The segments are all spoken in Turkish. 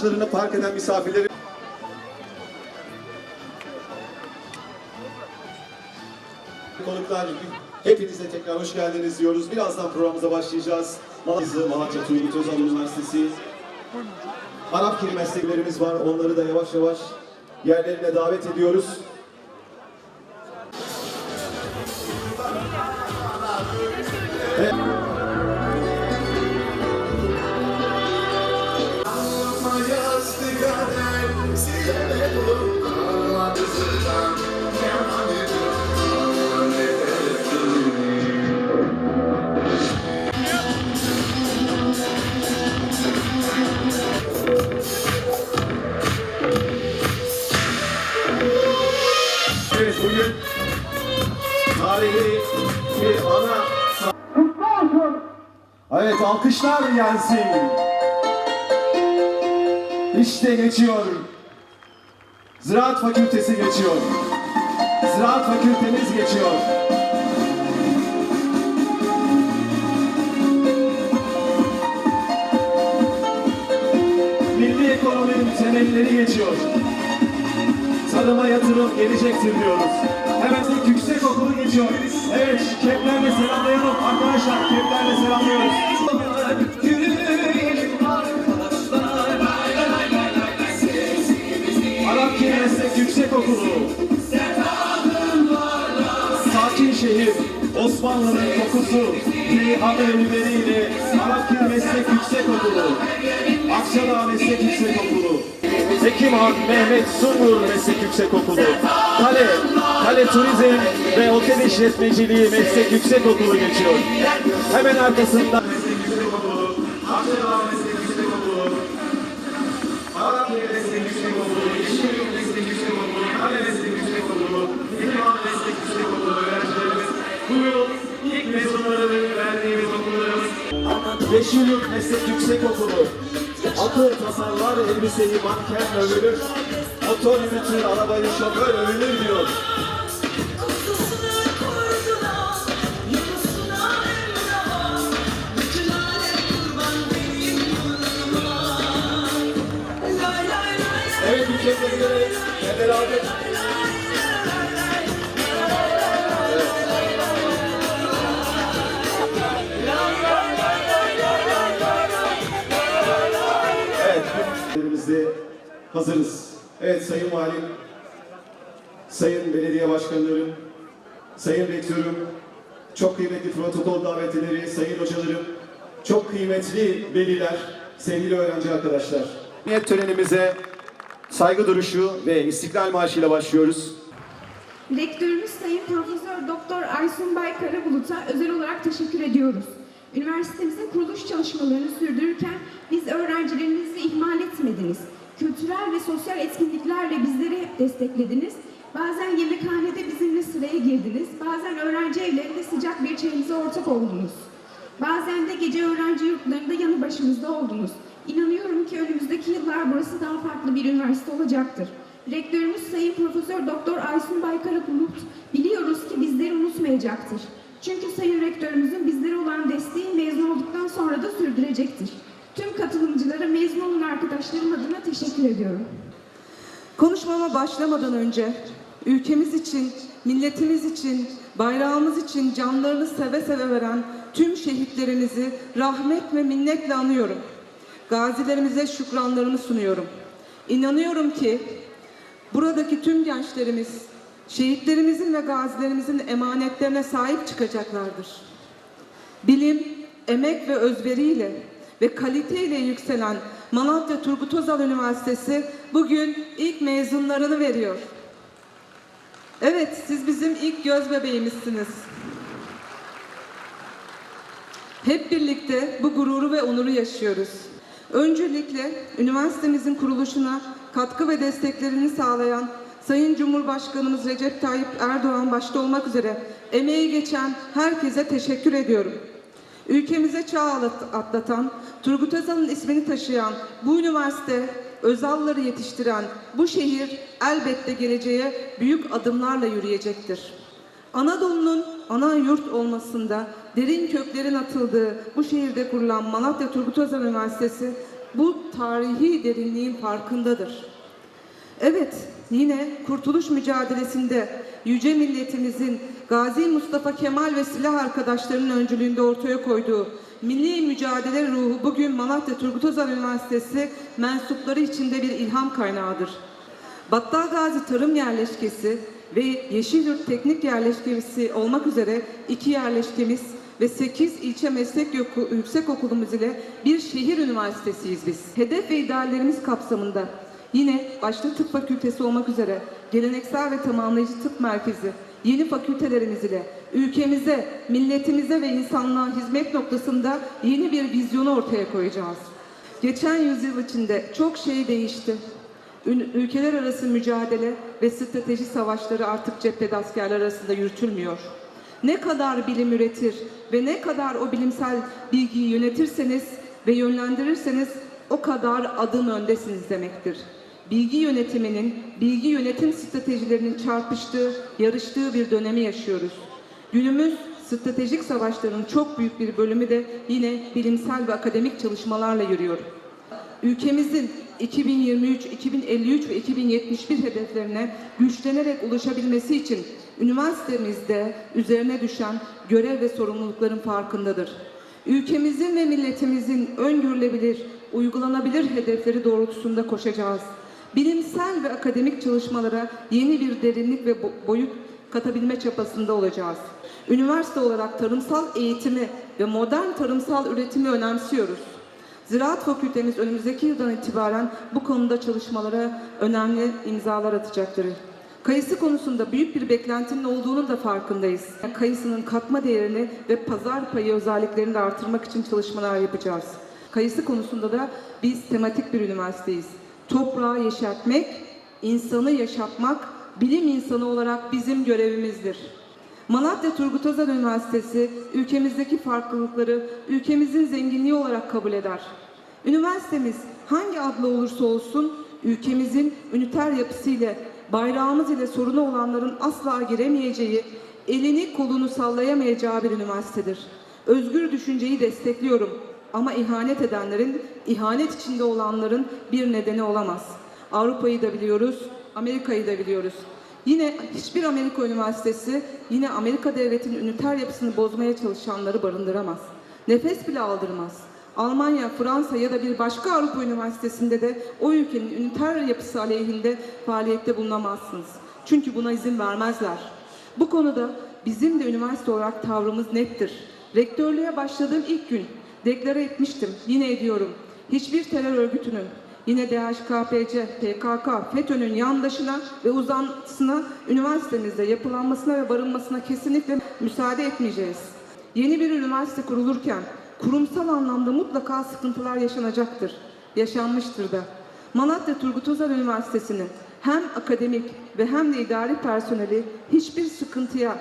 Araçlarını park eden misafirleri konuklar hepinize tekrar hoş geldiniz diyoruz. Birazdan programımıza başlayacağız. Malatya, Malatya Turgut Özal Üniversitesi Arap Kiri mesleklerimiz var. Onları da yavaş yavaş yerlerine davet ediyoruz. Alkışlar gelsin. İşte geçiyor. Ziraat Fakültesi geçiyor. Ziraat Fakültemiz geçiyor. Milli ekonominin temelleri geçiyor. Tarıma yatırım gelecektir diyoruz. Hemen ilk yüksek okulu geçiyor. Evet, keplerle selamlayalım arkadaşlar. Keplerle selamlıyoruz. Arapkiri Meslek Yüksek Okulu. Sakin şehir, Osmanlı'nın kokusu, Reyhan ölüleriyle Arapkiri Meslek Yüksek Okulu. Akçadağ Meslek Yüksek Okulu. Hekimhan Mehmet Sungur Meslek Yüksek Okulu. Kale, Kale Turizm ve Otel İşletmeciliği Meslek Yüksek Okulu geçiyor. Hemen arkasında Atı tasarlar elbiseyi manken övülür Motor yürütür arabayı şoför övülür diyor Kutusunu koydular, yapısına emrah. Hazırız. Evet Sayın Valim, Sayın Belediye Başkanlarım, Sayın Rektörüm, çok kıymetli protokol davetlileri, sayın hocalarım, çok kıymetli veliler, sevgili öğrenci arkadaşlar. Niyet törenimize saygı duruşu ve istiklal Marşı ile başlıyoruz. Rektörümüz Sayın Profesör Doktor Aysun Bay Karabulut'a özel olarak teşekkür ediyoruz. Üniversitemizin kuruluş çalışmalarını sürdürürken biz öğrencilerinizi ihmal etmediniz. Kültürel ve sosyal etkinliklerle bizleri hep desteklediniz. Bazen yemekhanede bizimle sıraya girdiniz. Bazen öğrenci evlerinde sıcak bir çayınıza ortak oldunuz. Bazen de gece öğrenci yurtlarında yanı başımızda oldunuz. İnanıyorum ki önümüzdeki yıllar burası daha farklı bir üniversite olacaktır. Rektörümüz Sayın Profesör Doktor Aysun Baykara Bulut biliyoruz ki bizleri unutmayacaktır. Çünkü Sayın Rektörümüzün bizlere olan desteği mezun olduktan sonra da sürdürecektir. Tüm katılımcılara mezun olan arkadaşlarım adına teşekkür ediyorum. Konuşmama başlamadan önce ülkemiz için, milletimiz için, bayrağımız için canlarını seve seve veren tüm şehitlerimizi rahmet ve minnetle anıyorum. Gazilerimize şükranlarımı sunuyorum. İnanıyorum ki buradaki tüm gençlerimiz şehitlerimizin ve gazilerimizin emanetlerine sahip çıkacaklardır. Bilim, emek ve özveriyle ve kaliteyle yükselen Malatya Turgut Özal Üniversitesi bugün ilk mezunlarını veriyor. Evet, siz bizim ilk göz bebeğimizsiniz. Hep birlikte bu gururu ve onuru yaşıyoruz. Öncelikle üniversitemizin kuruluşuna katkı ve desteklerini sağlayan Sayın Cumhurbaşkanımız Recep Tayyip Erdoğan başta olmak üzere emeği geçen herkese teşekkür ediyorum. Ülkemize çağ atlat- atlatan, Turgut Özal'ın ismini taşıyan bu üniversite, Özal'ları yetiştiren bu şehir elbette geleceğe büyük adımlarla yürüyecektir. Anadolu'nun ana yurt olmasında derin köklerin atıldığı bu şehirde kurulan Malatya Turgut Özal Üniversitesi bu tarihi derinliğin farkındadır. Evet, yine kurtuluş mücadelesinde yüce milletimizin Gazi Mustafa Kemal ve silah arkadaşlarının öncülüğünde ortaya koyduğu milli mücadele ruhu bugün Malatya Turgut Özal Üniversitesi mensupları içinde bir ilham kaynağıdır. Battal Gazi Tarım Yerleşkesi ve Yeşilyurt Teknik Yerleşkesi olmak üzere iki yerleşkemiz ve 8 ilçe meslek yoku- yüksek okulumuz ile bir şehir üniversitesiyiz biz. Hedef ve ideallerimiz kapsamında yine başta tıp fakültesi olmak üzere geleneksel ve tamamlayıcı tıp merkezi, yeni fakültelerimiz ile ülkemize, milletimize ve insanlığa hizmet noktasında yeni bir vizyonu ortaya koyacağız. Geçen yüzyıl içinde çok şey değişti. Ülkeler arası mücadele ve strateji savaşları artık cephede askerler arasında yürütülmüyor. Ne kadar bilim üretir ve ne kadar o bilimsel bilgiyi yönetirseniz ve yönlendirirseniz o kadar adım öndesiniz demektir. Bilgi yönetiminin, bilgi yönetim stratejilerinin çarpıştığı, yarıştığı bir dönemi yaşıyoruz. Günümüz stratejik savaşların çok büyük bir bölümü de yine bilimsel ve akademik çalışmalarla yürüyor. Ülkemizin 2023, 2053 ve 2071 hedeflerine güçlenerek ulaşabilmesi için üniversitemizde üzerine düşen görev ve sorumlulukların farkındadır. Ülkemizin ve milletimizin öngörülebilir, uygulanabilir hedefleri doğrultusunda koşacağız. Bilimsel ve akademik çalışmalara yeni bir derinlik ve bo- boyut katabilme çabasında olacağız. Üniversite olarak tarımsal eğitimi ve modern tarımsal üretimi önemsiyoruz. Ziraat Fakültemiz önümüzdeki yıldan itibaren bu konuda çalışmalara önemli imzalar atacaktır. Kayısı konusunda büyük bir beklentinin olduğunun da farkındayız. Kayısının katma değerini ve pazar payı özelliklerini de artırmak için çalışmalar yapacağız. Kayısı konusunda da biz tematik bir üniversiteyiz. Toprağı yeşertmek, insanı yaşatmak, bilim insanı olarak bizim görevimizdir. Malatya Turgut Özal Üniversitesi ülkemizdeki farklılıkları ülkemizin zenginliği olarak kabul eder. Üniversitemiz hangi adlı olursa olsun ülkemizin üniter yapısıyla bayrağımız ile sorunu olanların asla giremeyeceği, elini kolunu sallayamayacağı bir üniversitedir. Özgür düşünceyi destekliyorum ama ihanet edenlerin, ihanet içinde olanların bir nedeni olamaz. Avrupa'yı da biliyoruz, Amerika'yı da biliyoruz. Yine hiçbir Amerika üniversitesi yine Amerika devletinin üniter yapısını bozmaya çalışanları barındıramaz. Nefes bile aldırmaz. Almanya, Fransa ya da bir başka Avrupa üniversitesinde de o ülkenin üniter yapısı aleyhinde faaliyette bulunamazsınız. Çünkü buna izin vermezler. Bu konuda bizim de üniversite olarak tavrımız nettir. Rektörlüğe başladığım ilk gün deklare etmiştim, yine ediyorum. Hiçbir terör örgütünün, Yine DHKPC, PKK, FETÖ'nün yandaşına ve uzantısına üniversitemizde yapılanmasına ve barınmasına kesinlikle müsaade etmeyeceğiz. Yeni bir üniversite kurulurken kurumsal anlamda mutlaka sıkıntılar yaşanacaktır. Yaşanmıştır da. Malatya Turgut Özal Üniversitesi'nin hem akademik ve hem de idari personeli hiçbir sıkıntıya,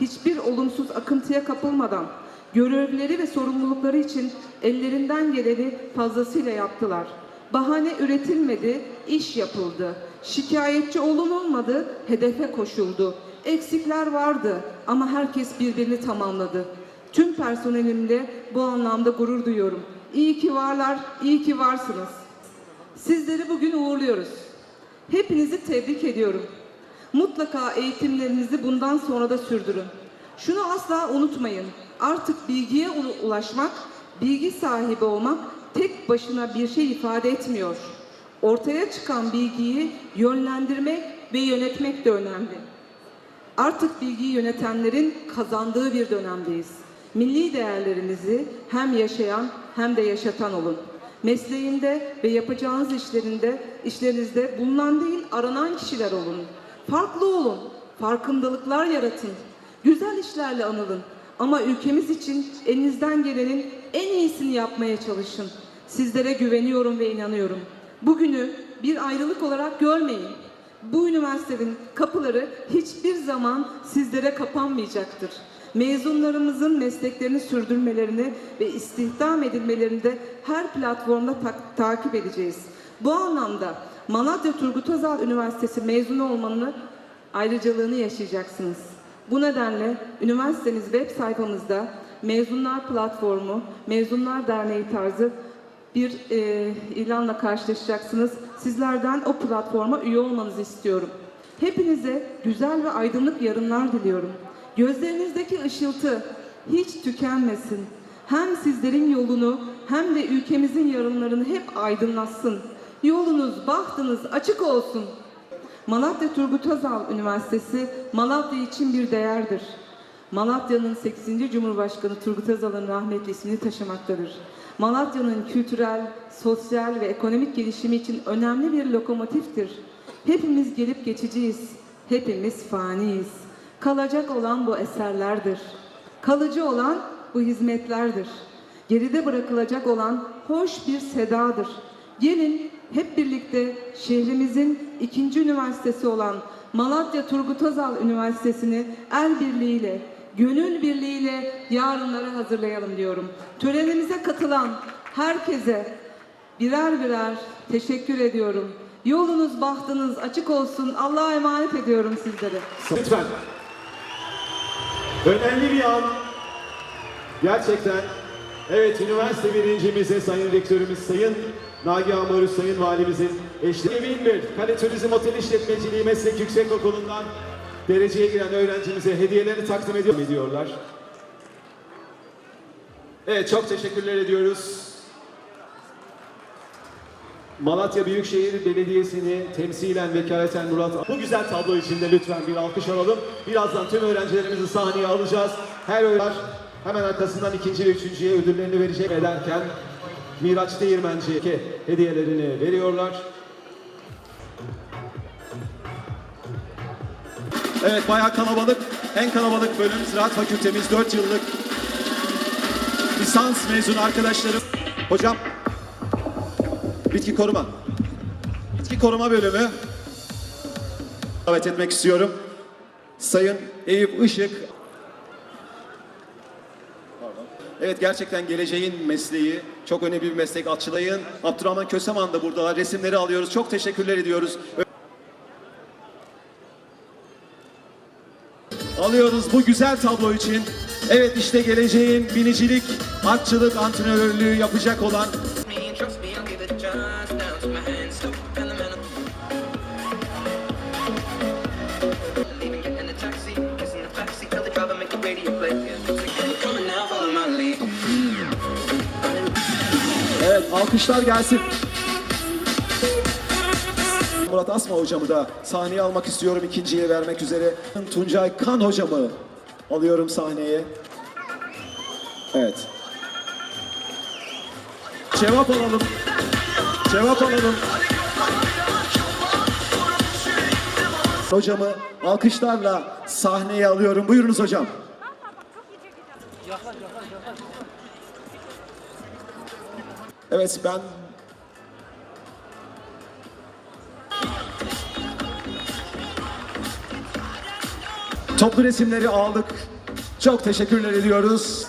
hiçbir olumsuz akıntıya kapılmadan görevleri ve sorumlulukları için ellerinden geleni fazlasıyla yaptılar. Bahane üretilmedi, iş yapıldı. Şikayetçi olunulmadı, hedefe koşuldu. Eksikler vardı ama herkes birbirini tamamladı. Tüm personelimle bu anlamda gurur duyuyorum. İyi ki varlar, iyi ki varsınız. Sizleri bugün uğurluyoruz. Hepinizi tebrik ediyorum. Mutlaka eğitimlerinizi bundan sonra da sürdürün. Şunu asla unutmayın. Artık bilgiye ulaşmak, bilgi sahibi olmak tek başına bir şey ifade etmiyor. Ortaya çıkan bilgiyi yönlendirmek ve yönetmek de önemli. Artık bilgiyi yönetenlerin kazandığı bir dönemdeyiz. Milli değerlerimizi hem yaşayan hem de yaşatan olun. Mesleğinde ve yapacağınız işlerinde, işlerinizde bulunan değil aranan kişiler olun. Farklı olun, farkındalıklar yaratın. Güzel işlerle anılın. Ama ülkemiz için elinizden gelenin en iyisini yapmaya çalışın. Sizlere güveniyorum ve inanıyorum. Bugünü bir ayrılık olarak görmeyin. Bu üniversitenin kapıları hiçbir zaman sizlere kapanmayacaktır. Mezunlarımızın mesleklerini sürdürmelerini ve istihdam edilmelerini de her platformda ta- takip edeceğiz. Bu anlamda Malatya Turgut Özal Üniversitesi mezunu olmanın ayrıcalığını yaşayacaksınız. Bu nedenle üniversiteniz web sayfamızda Mezunlar Platformu, Mezunlar Derneği tarzı bir e, ilanla karşılaşacaksınız. Sizlerden o platforma üye olmanızı istiyorum. Hepinize güzel ve aydınlık yarınlar diliyorum. Gözlerinizdeki ışıltı hiç tükenmesin. Hem sizlerin yolunu hem de ülkemizin yarınlarını hep aydınlatsın. Yolunuz, bahtınız açık olsun. Malatya Turgut Özal Üniversitesi Malatya için bir değerdir. Malatya'nın 8. Cumhurbaşkanı Turgut Özal'ın rahmetli ismini taşımaktadır. Malatya'nın kültürel, sosyal ve ekonomik gelişimi için önemli bir lokomotiftir. Hepimiz gelip geçiciyiz. Hepimiz faniyiz. Kalacak olan bu eserlerdir. Kalıcı olan bu hizmetlerdir. Geride bırakılacak olan hoş bir sedadır. Gelin hep birlikte şehrimizin ikinci üniversitesi olan Malatya Turgut Özal Üniversitesi'ni el birliğiyle, gönül birliğiyle yarınlara hazırlayalım diyorum. Törenimize katılan herkese birer birer teşekkür ediyorum. Yolunuz, bahtınız açık olsun. Allah'a emanet ediyorum sizleri. Lütfen. Önemli bir an. Gerçekten. Evet, üniversite birincimize Sayın Rektörümüz, Sayın Nagihan Maruz, Sayın Valimizin eşliği bir Kale Turizm Otel İşletmeciliği Meslek Yüksekokulu'ndan dereceye giren öğrencimize hediyelerini takdim ediyor- ediyorlar. Evet, çok teşekkürler ediyoruz. Malatya Büyükşehir Belediyesi'ni temsilen vekaleten Murat bu güzel tablo içinde lütfen bir alkış alalım. Birazdan tüm öğrencilerimizi sahneye alacağız. Her öğrenci hemen arkasından ikinci ve üçüncüye ödüllerini verecek ederken Miraç Değirmenci'ye hediyelerini veriyorlar. Evet bayağı kalabalık. En kalabalık bölüm Ziraat Fakültemiz 4 yıllık lisans mezunu arkadaşlarım. Hocam Bitki koruma. Bitki koruma bölümü davet etmek istiyorum. Sayın Eyüp Işık. Evet gerçekten geleceğin mesleği. Çok önemli bir meslek. Atçılayın. Abdurrahman Köseman da buradalar. Resimleri alıyoruz. Çok teşekkürler ediyoruz. Alıyoruz bu güzel tablo için. Evet işte geleceğin binicilik, atçılık, antrenörlüğü yapacak olan Evet alkışlar gelsin. Murat Asma hocamı da sahneye almak istiyorum ikinciye vermek üzere. Tuncay Kan hocamı alıyorum sahneye. Evet. Cevap alalım. Cevap alalım. Hocamı alkışlarla sahneye alıyorum. Buyurunuz hocam. Evet ben Toplu resimleri aldık. Çok teşekkürler ediyoruz.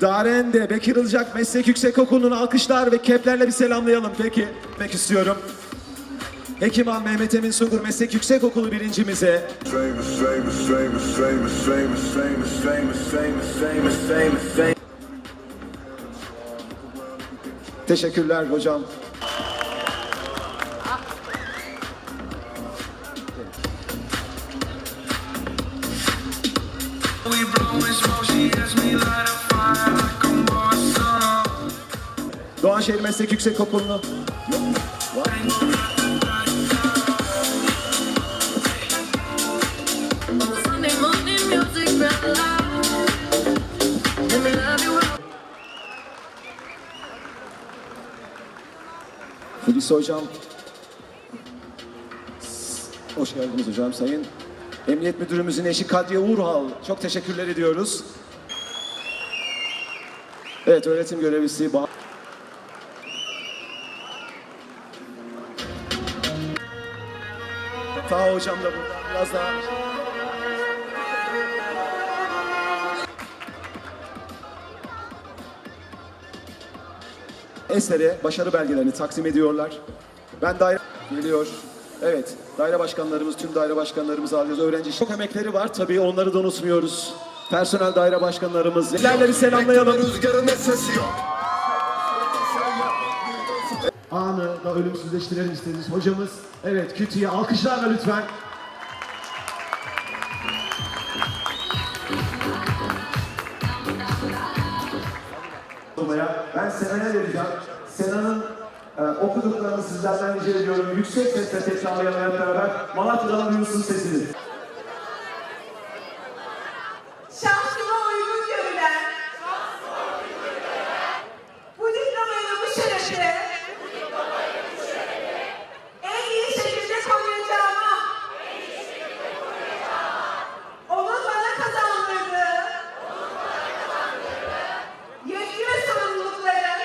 Daren'de Bekir Ilcak Meslek Yüksekokulu'nun alkışlar ve keplerle bir selamlayalım peki. Demek istiyorum. Hekiman Mehmet Emin Sungur Meslek Yüksekokulu birincimize famous, famous, famous, famous, famous, famous, famous, famous, famous. Teşekkürler hocam. Doğan Doğanşehir Meslek Yüksek Okulu'nu... Yok? Hulusi Hocam. Hoş geldiniz hocam sayın. Emniyet Müdürümüzün eşi Kadriye Uğurhal. Çok teşekkürler ediyoruz. Evet öğretim görevlisi. Ba- Taha hocam da burada. Biraz daha. Esere başarı belgelerini takdim ediyorlar. Ben daire geliyor. Evet, daire başkanlarımız, tüm daire başkanlarımızı alıyoruz. Öğrenci çok emekleri var tabii onları da unutmuyoruz. Personel daire başkanlarımız. Sizlerle selamlayalım. Rüzgarın sesi yok. Anı da ölümsüzleştirelim istediniz hocamız. Evet, kütüye alkışlarla lütfen. Olmaya. Ben Sena'ya vereceğim. Sena'nın e, okuduklarını sizlerden rica ediyorum. Yüksek sesle tekrarlayalım hep beraber. Malatya'dan duyulsun sesini. Şansıma uygun görülen bu diplomayla bu şerefe en iyi şekilde koruyacağıma onun bana kazandırdığı yetki ve sorumlulukları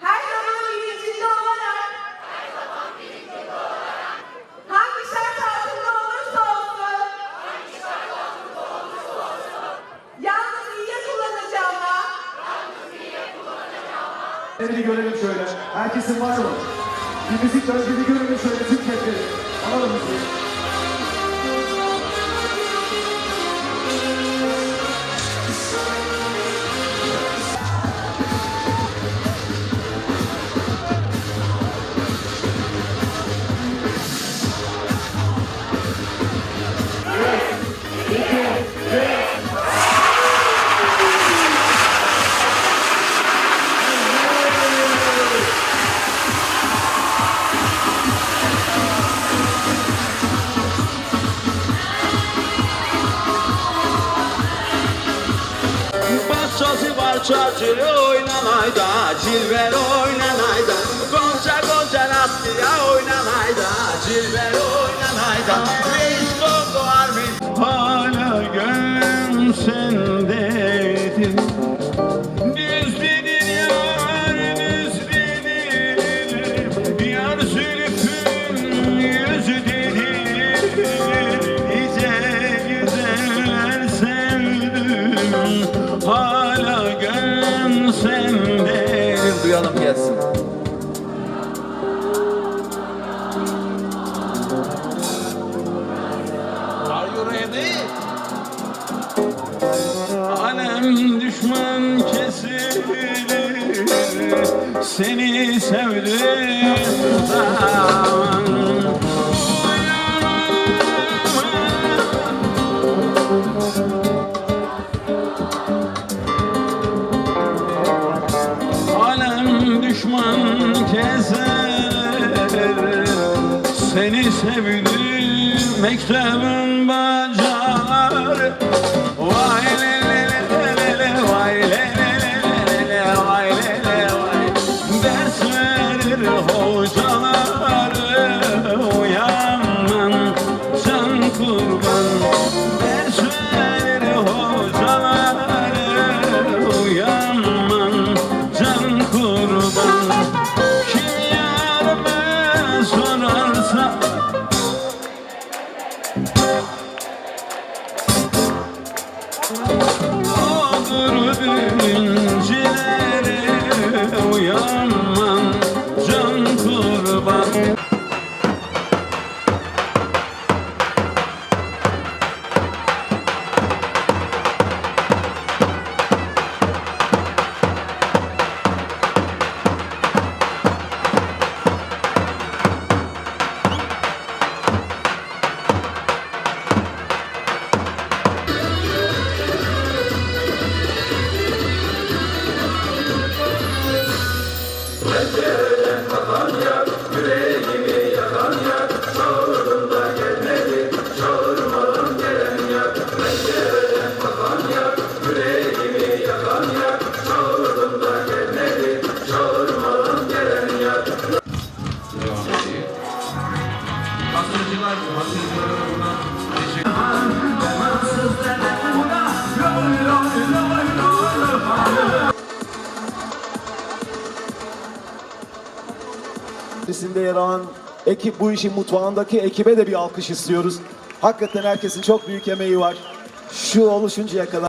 her zaman bilincinde olarak hangi şart altında olursa olsun Yalnız iyiye kullanacağıma Bir görelim şöyle. Herkesin var mı? Bir müzik bir görelim şöyle tüm kepleri. Alalım müziği. Cilver oynanayda Gonca gonca Asya oynanayda Cilver oynanayda Reis Seni sevdim mektebin bacar Odur ekip bu işin mutfağındaki ekibe de bir alkış istiyoruz. Hakikaten herkesin çok büyük emeği var. Şu oluşuncaya kadar